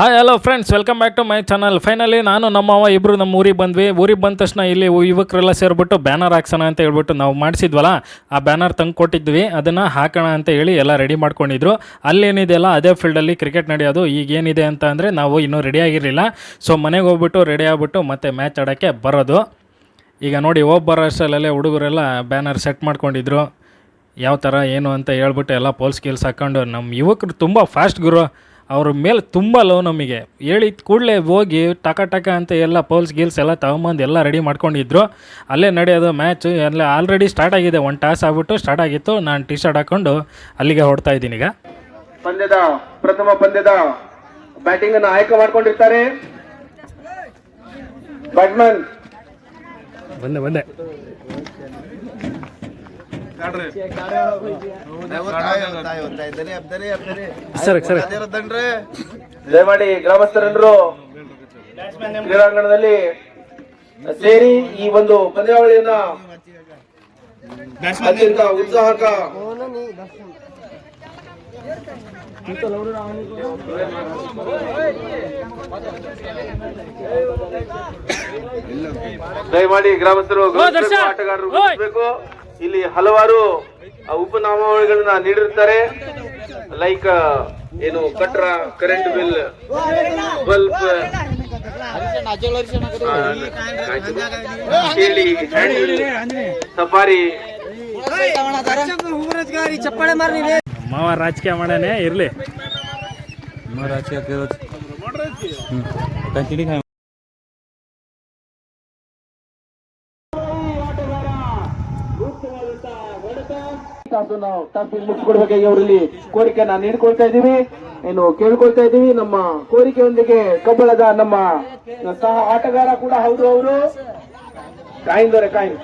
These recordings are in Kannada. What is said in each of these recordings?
Hi hello friends welcome back to my channel finally ನಾನು ನಮ್ಮವ ಇಬ್ಬರು ನಮ್ಮ ಊರಿಗೆ ಬಂದ್ವಿ. ಊರಿಗೆ ಬಂದ ತಕ್ಷಣ ಇಲ್ಲಿ ಯುವಕರೆಲ್ಲ ಸೇರಿಬಿಟ್ಟು ಬ್ಯಾನರ್ ಹಾಕ್ಸೋಣ ಅಂತ ಹೇಳ್ಬಿಟ್ಟು ನಾವು ಮಾಡಿಸಿದ್ವಲ್ಲ, ಆ ಬ್ಯಾನರ್ ತಂದು ಕೊಟ್ಟಿದ್ವಿ. ಅದನ್ನು ಹಾಕೋಣ ಅಂತ ಹೇಳಿ ಎಲ್ಲ ರೆಡಿ ಮಾಡ್ಕೊಂಡಿದ್ರು. ಅಲ್ಲೇನಿದೆಯಲ್ಲ ಅದೇ ಫೀಲ್ಡಲ್ಲಿ ಕ್ರಿಕೆಟ್ ನಡೆಯೋದು. ಈಗ ಏನಿದೆ ಅಂತ ಅಂದರೆ ನಾವು ಇನ್ನೂ ರೆಡಿ ಆಗಿರಲಿಲ್ಲ. ಸೊ ಮನೆಗೆ ಹೋಗ್ಬಿಟ್ಟು ರೆಡಿ ಆಗ್ಬಿಟ್ಟು ಮತ್ತೆ ಮ್ಯಾಚ್ ಆಡೋಕ್ಕೆ ಬರೋದು. ಈಗ ನೋಡಿ ಹೋಗಿ ಬರೋ ಅಷ್ಟರಲ್ಲೇ ಹುಡುಗರೆಲ್ಲ ಬ್ಯಾನರ್ ಸೆಟ್ ಮಾಡ್ಕೊಂಡಿದ್ರು. ಯಾವ ಥರ ಏನು ಅಂತ ಹೇಳ್ಬಿಟ್ಟು ಎಲ್ಲ ಪೋಲ್ಸ್ ಗೀಲ್ಸ್ ಹಾಕ್ಕೊಂಡು ನಮ್ಮ ಯುವಕರು ತುಂಬ ಫಾಸ್ಟ್ ಗುರು. ಅವ್ರ ಮೇಲೆ ತುಂಬ ಲವ್ ನಮಗೆ. ಹೇಳಿದ ಕೂಡಲೇ ಹೋಗಿ ಟಕ ಟಕ ಅಂತ ಎಲ್ಲ ಪೌಲ್ಸ್ ಗೀಲ್ಸ್ ಎಲ್ಲ ತಗೊಂಬಂದು ಎಲ್ಲ ರೆಡಿ ಮಾಡ್ಕೊಂಡಿದ್ರು. ಅಲ್ಲೇ ನಡೆಯೋದು ಮ್ಯಾಚು ಎಲ್ಲ ಆಲ್ರೆಡಿ ಸ್ಟಾರ್ಟ್ ಆಗಿದೆ. ಒಂದು ಟಾಸ್ ಆಗ್ಬಿಟ್ಟು ಸ್ಟಾರ್ಟ್ ಆಗಿತ್ತು. ನಾನು ಟಿ ಶರ್ಟ್ ಹಾಕೊಂಡು ಅಲ್ಲಿಗೆ ಹೊಡ್ತಾ ಇದ್ದೀನಿ ಈಗ. ಪಂದ್ಯದ ಪ್ರಥಮ ಪಂದ್ಯದ ಬ್ಯಾಟಿಂಗ್ ಅನ್ನು ಆಯ್ಕೆ ಮಾಡ್ಕೊಂಡಿರ್ತಾರೆ. ಬ್ಯಾಟ್ಮನ್ ಬಂದೆ ಬಂದೆ. ದಯಮಾಡಿ ಗ್ರಾಮಸ್ಥರೆಲ್ಲರೂ ಕ್ರೀಡಾಂಗಣದಲ್ಲಿ ಸೇರಿ ಈ ಒಂದು ಪಂದ್ಯಾವಳಿಯನ್ನ ಅತ್ಯಂತ ಉತ್ಸಾಹಕ ದಯಮಾಡಿ ಗ್ರಾಮಸ್ಥರು ಆಟಗಾರರು ಗಮನಿಸ್ಬೇಕು. ಇಲ್ಲಿ ಹಲವಾರು ಉಪನಾಮಗಳನ್ನ ಉಪನಾಮಾವಳಿಗಳನ್ನ ನೀಡಿರ್ತಾರೆ ಲೈಕ್ ಏನು ಕಟ್ರ ಕರೆಂಟ್ ಬಿಲ್ ಬಲ್ಬ್ ಸಫಾರಿ. ಮಾವ ರಾಜಕೀಯ ಮಾಡಾನೆ ಇರಲಿ. ತಾಸು ನಾವು ಟಾಪಿಕ್ ಮುಚ್ಚಿಕೊಡ್ಬೇಕಾಗಿ ಅವರಲ್ಲಿ ನಾನು ನೀಡ್ಕೊಳ್ತಾ ಇದ್ದೀವಿ. ಏನು ಕೇಳ್ಕೊಳ್ತಾ ಇದ್ದೀವಿ, ನಮ್ಮ ಕೋರಿಕೆಯೊಂದಿಗೆ ಕಬ್ಬಳದ ನಮ್ಮ ಸಹ ಆಟಗಾರ ಕೂಡ ಹೌದು ಅವರು. ಕಾಯಿನ್ ದೊರೆ, coin.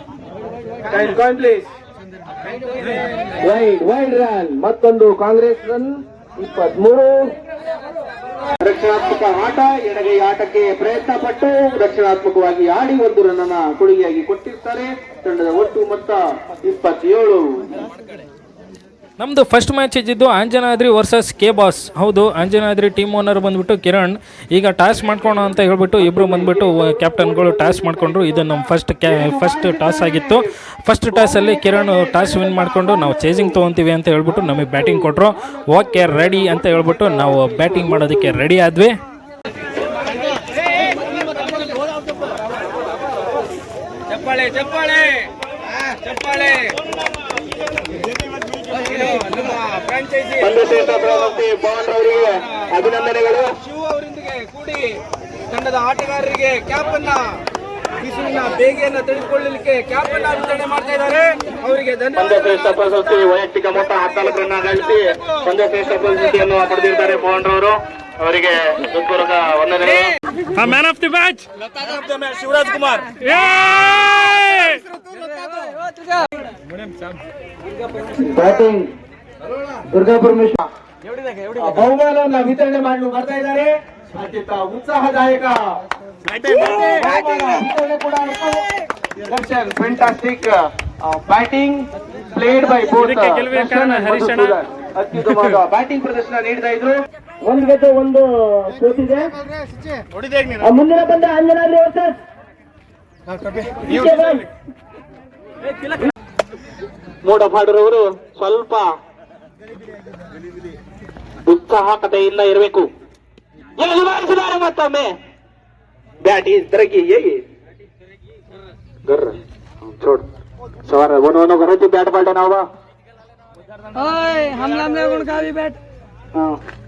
Coin coin please wide wide run ಮತ್ತೊಂದು ಕಾಂಗ್ರೆಸ್ ರನ್ ಇಪ್ಪತ್ಮೂರು. ರಕ್ಷಣಾತ್ಮಕ ಆಟ, ಎಡಗೈ ಆಟಕ್ಕೆ ಪ್ರಯತ್ನ ಪಟ್ಟು ರಕ್ಷಣಾತ್ಮಕವಾಗಿ ಆಡಿ ಒಂದು ರನ್ ಅನ್ನ ಕೊಡುಗೆಯಾಗಿ ಕೊಟ್ಟಿರ್ತಾರೆ. ತಂಡದ ಒಟ್ಟು ಮೊತ್ತ ಇಪ್ಪತ್ತೇಳು. ನಮ್ಮದು ಫಸ್ಟ್ ಮ್ಯಾಚ್ ಇದ್ದಿದ್ದು ಆಂಜನಾದ್ರಿ ವರ್ಸಸ್ ಕೆ ಬಾಸ್ ಹೌದು, ಆಂಜನಾದ್ರಿ ಟೀಮ್ ಓನರ್ ಬಂದ್ಬಿಟ್ಟು ಕಿರಣ್, ಈಗ ಟಾಸ್ ಮಾಡ್ಕೋಣ ಅಂತ ಹೇಳ್ಬಿಟ್ಟು ಇಬ್ಬರು ಬಂದ್ಬಿಟ್ಟು ಕ್ಯಾಪ್ಟನ್ಗಳು ಟಾಸ್ ಮಾಡಿಕೊಂಡ್ರು. ಇದು ನಮ್ಮ ಫಸ್ಟ್ ಕ್ಯಾ ಫಸ್ಟ್ ಟಾಸ್ ಆಗಿತ್ತು. ಫಸ್ಟ್ ಟಾಸಲ್ಲಿ ಕಿರಣ್ ಟಾಸ್ ವಿನ್ ಮಾಡಿಕೊಂಡು ನಾವು ಚೇಸಿಂಗ್ ತೊಗೊತೀವಿ ಅಂತ ಹೇಳ್ಬಿಟ್ಟು ನಮಗೆ ಬ್ಯಾಟಿಂಗ್ ಕೊಟ್ಟರು ಓಕೆ ರೆಡಿ ಅಂತ ಹೇಳ್ಬಿಟ್ಟು ನಾವು ಬ್ಯಾಟಿಂಗ್ ಮಾಡೋದಕ್ಕೆ ರೆಡಿ ಆದ್ವಿ. ಚಪ್ಪಾಳೆ ಚಪ್ಪಾಳೆ. ಚಪ್ಪಾಳೆ. ಅವರಿಗೆ ಅಭಿನಂದನೆಗಳು. ಶಿವ ಅವರೊಂದಿಗೆ ಕೂಡಿ ತಂಡದ ಆಟಗಾರರಿಗೆ ಕ್ಯಾಪ್ ಅನ್ನ ಬಿಸಿಲಿನ ಬೇಗೆಯನ್ನ ತಿಳಿದುಕೊಳ್ಳಲಿಕ್ಕೆ ಕ್ಯಾಪ್ ಅನ್ನ ವಿತರಣೆ ಮಾಡ್ತಾ ಇದ್ದಾರೆ. ಅವರಿಗೆ ಧನ್ಯವಾದ ಪ್ರಶಸ್ತಿ ವೈಯಕ್ತಿಕ ಮೊತ್ತ ಹತ್ತಾಲ್ಕರನ್ನ ರನ್ ಗಳಿಸಿ ಪಂದ್ಯ ಶ್ರೇಷ್ಠ ಪ್ರಶಸ್ತಿಯನ್ನು ಪಡೆದಿದ್ದಾರೆ ಪವನ್ ರವರು. ಅವರಿಗೆ ಹೃತ್ಪೂರ್ವಕ ವಂದನೆಗಳು. Man of the match Shivaraj Kumar batting Durga Parameshwara ಬಹುಮಾನವನ್ನ ವಿತರಣೆ ಮಾಡಲು ಬರ್ತಾ ಇದ್ದಾರೆ. ಅತ್ಯಂತ ಉತ್ಸಾಹದಾಯಕ. Fantastic batting played by board. ಅತ್ಯುತ್ತಮವಾದ ಬ್ಯಾಟಿಂಗ್ ಪ್ರದರ್ಶನ ನೀಡ್ತಾ ಇದ್ರು. ಒಂದ್ ಗತೆ ಒಂದು ಕೂತಿದೆ ಮುಂದಿನ ಬಂದ ಅಂಜನಾದ್ರಿ ಅವ್ರ ಸರ್. ಮೂಡಫಾಡರವರು ಸ್ವಲ್ಪ ಇಲ್ಲ ಇರಬೇಕು. ಮತ್ತೊಮ್ಮೆ? ಬ್ಯಾಟ್ ಈಸ್ ಹೇಗೆ ಸವಾರ ಬ್ಯಾಟ್ ಬಾಟ ನಾವ ಹಾಯ್ ಬ್ಯಾಟ್ ಹಾ.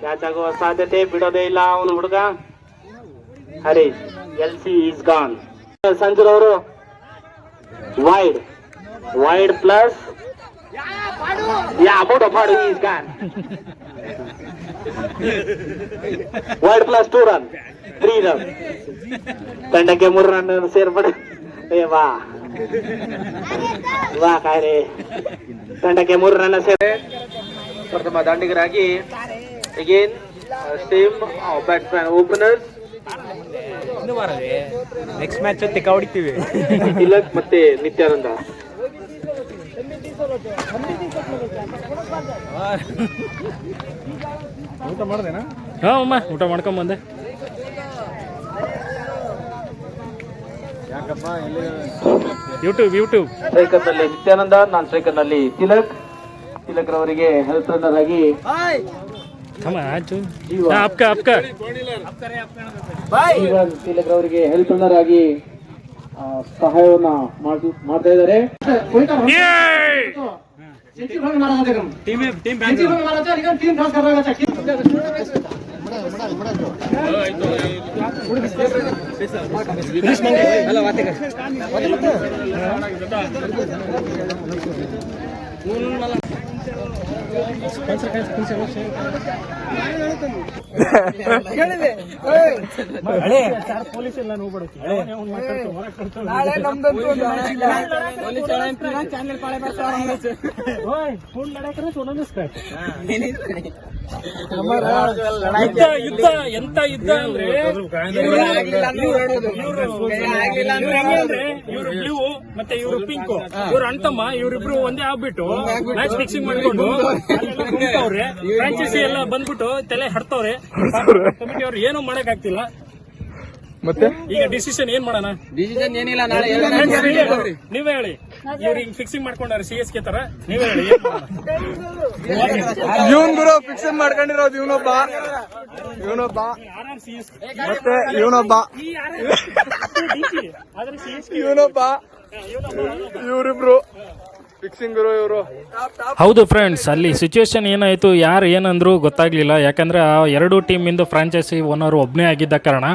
ಕ್ಯಾಚ್ ಆಗುವ ಸಾಧ್ಯತೆ ಬಿಡೋದೇ ಇಲ್ಲ ಅವನು ಹುಡುಗ. Harish L C is gone. ಸಂಜುರ್ ಅವರು, wide wide plus, yeah gone. Wide plus two run, three run. ತಂಡಕ್ಕೆ ಮೂರು ರನ್ ಸೇರ್ಪಡೆ. ಏ, ವಾ. ವಾ, ಕಾಯ್ರೆ. ತಂಡಕ್ಕೆ ಮೂರು ರನ್ ಸೇರ್ಪಡೆ. ಪ್ರಥಮ ದಾಂಡಿಗರಾಗಿ again same batsman opener next match ತಿಕ್ಕ ಹೊಡಿತೀವಿ ತಿಲಕ್ ಮತ್ತೆ ನಿತ್ಯಾನಂದ. ಊಟ ಮಾಡ್ದೇನಾ? ಹಾ ಅಮ್ಮ ಊಟ ಮಾಡ್ಕೊಂಡ್ ಬಂದೆ. ಯೂಟ್ಯೂಬ್ ಯೂಟ್ಯೂಬ್ ಸ್ಟ್ರೈಕರ್ನಲ್ಲಿ ನಿತ್ಯಾನಂದ ನಾನ್ ಸ್ಟ್ರೈಕರ್ನಲ್ಲಿ ತಿಲಕ್. ತಿಲಕ್ ರವರಿಗೆ ಹೆಲ್ಪ್ ರನ್ನರ್ ಆಗಿ ಅಮ್ಮ ಆಯ್ತು ಅಪ್ಕ ಅಪ್ಕ ತಿಲಕ್ ಆಗಿ ಸಹಾಯವನ್ನ ಮಾಡ್ತಾ ಇದ್ದಾರೆ ಟೀಮ್ ಟೀಮ್ ಅಲ್ಲ ಮಾತೆ ಪೊಲೀಸ್ ಎಲ್ಲ ನೋಡ್ಬಿಡುತ್ತೆ ನಾಳೆ ಚಾನೆಲ್ ಪಾಳೆ ಫೋನ್ ಸೋನಮ್ ಯುದ್ಧ ಯುದ್ಧ ಎಂತ ಯುದ್ಧ ಅಂದ್ರೆ ಇವರು ಬ್ಲೂ ಮತ್ತೆ ಇವರು ಪಿಂಕು. ಇವ್ರು ಅಣ್ತಮ್ಮ ಇವ್ರಿಬ್ರು ಒಂದೇ ಆಗ್ಬಿಟ್ಟು ಮ್ಯಾಚ್ ಫಿಕ್ಸಿಂಗ್ ಮಾಡ್ಕೊಂಡು ಅವ್ರೆ ಫ್ರಾಂಚೈಸಿ ಎಲ್ಲ ಬಂದ್ಬಿಟ್ಟು ತಲೆ ಹಡ್ತವ್ರೆ ಕಮಿಟಿ ಅವ್ರು ಏನು ಮಾಡಕ್ ಆಗ್ತಿಲ್ಲ ಮತ್ತೆ? ಈಗ ಡಿಸಿಷನ್ ಏನ್ ಮಾಡೋಣ? ಡಿಸಿಷನ್ ಏನಿಲ್ಲ ನಾಳೆ ನೀವೇ ಹೇಳಿ. ಇವ್ರು ಹಿಂಗ್ ಫಿಕ್ಸಿಂಗ್ ಮಾಡ್ಕೊಂಡಾರೆ ಸಿ ಎಸ್ ಕೆ ತರ ನೀವೇ ಹೇಳಿ. ಏನ್ ಮಾಡೋಣ? ಇವನ್ ಗುರು ಫಿಕ್ಸಿಂಗ್ ಮಾಡ್ಕೊಂಡಿರೋದು ಇವನೊಬ್ಬ. ಇವನೊಬ್ಬ. ಮತ್ತೆ ಇವನೊಬ್ಬ. ಇವನೊಬ್ಬ. ಇವರಿಬ್ರು. ಫಿಕ್ಸಿಂಗ್ ಇವರು. ಹೌದು ಫ್ರೆಂಡ್ಸ್ ಅಲ್ಲಿ ಸಿಚುವೇಶನ್ ಏನಾಯಿತು, ಯಾರು ಏನಂದ್ರು ಗೊತ್ತಾಗ್ಲಿಲ್ಲ. ಯಾಕಂದ್ರೆ ಆ ಎರಡು ಟೀಮಿಂದು ಫ್ರಾಂಚೈಸಿ ಓನರ್ ಒಬ್ಬನೇ ಆಗಿದ್ದ ಕಾರಣ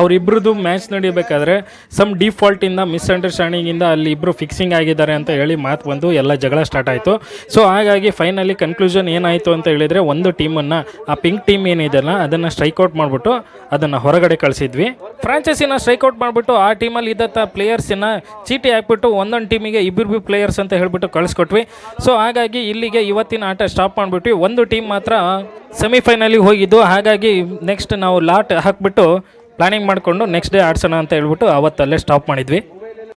ಅವರಿಬ್ರದ್ದು ಮ್ಯಾಚ್ ನಡೀಬೇಕಾದ್ರೆ ಸಮ್ ಡಿಫಾಲ್ಟಿಂದ ಮಿಸ್ಅಂಡರ್ಸ್ಟ್ಯಾಂಡಿಂಗಿಂದ ಅಲ್ಲಿ ಇಬ್ಬರು ಫಿಕ್ಸಿಂಗ್ ಆಗಿದ್ದಾರೆ ಅಂತ ಹೇಳಿ ಮಾತು ಬಂದು ಎಲ್ಲ ಜಗಳ ಸ್ಟಾರ್ಟ್ ಆಯಿತು. ಸೊ ಹಾಗಾಗಿ ಫೈನಲಿ ಕನ್ಕ್ಲೂಷನ್ ಏನಾಯಿತು ಅಂತ ಹೇಳಿದರೆ ಒಂದು ಟೀಮನ್ನು ಆ ಪಿಂಕ್ ಟೀಮ್ ಏನಿದೆಯಲ್ಲ ಅದನ್ನು ಸ್ಟ್ರೈಕ್ಔಟ್ ಮಾಡಿಬಿಟ್ಟು ಅದನ್ನು ಹೊರಗಡೆ ಕಳಿಸಿದ್ವಿ. ಫ್ರಾಂಚೈಸಿನ ಸ್ಟ್ರೈಕ್ಔಟ್ ಮಾಡಿಬಿಟ್ಟು ಆ ಟೀಮಲ್ಲಿ ಇದ್ದಂಥ ಪ್ಲೇಯರ್ಸಿನ ಚೀಟಿ ಹಾಕ್ಬಿಟ್ಟು ಒಂದೊಂದು ಟೀಮಿಗೆ ಇಬ್ಬರು ಪ್ಲೇಯರ್ಸ್ ಅಂತ ಹೇಳ್ಬಿಟ್ಟು ಕಳಿಸ್ಕೊಟ್ವಿ. ಸೊ ಹಾಗಾಗಿ ಇಲ್ಲಿಗೆ ಇವತ್ತಿನ ಆಟ ಸ್ಟಾಪ್ ಮಾಡಿಬಿಟ್ವಿ. ಒಂದು ಟೀಮ್ ಮಾತ್ರ ಸೆಮಿಫೈನಲಿಗೆ ಹೋಗಿದ್ದು. ಹಾಗಾಗಿ ನೆಕ್ಸ್ಟ್ ನಾವು ಲಾಟ್ ಹಾಕ್ಬಿಟ್ಟು ಪ್ಲಾನಿಂಗ್ ಮಾಡಿಕೊಂಡು ನೆಕ್ಸ್ಟ್ ಡೇ ಆಡ್ಸೋಣ ಅಂತ ಹೇಳ್ಬಿಟ್ಟು ಅವತ್ತಲ್ಲೇ ಸ್ಟಾಪ್ ಮಾಡಿದ್ವಿ.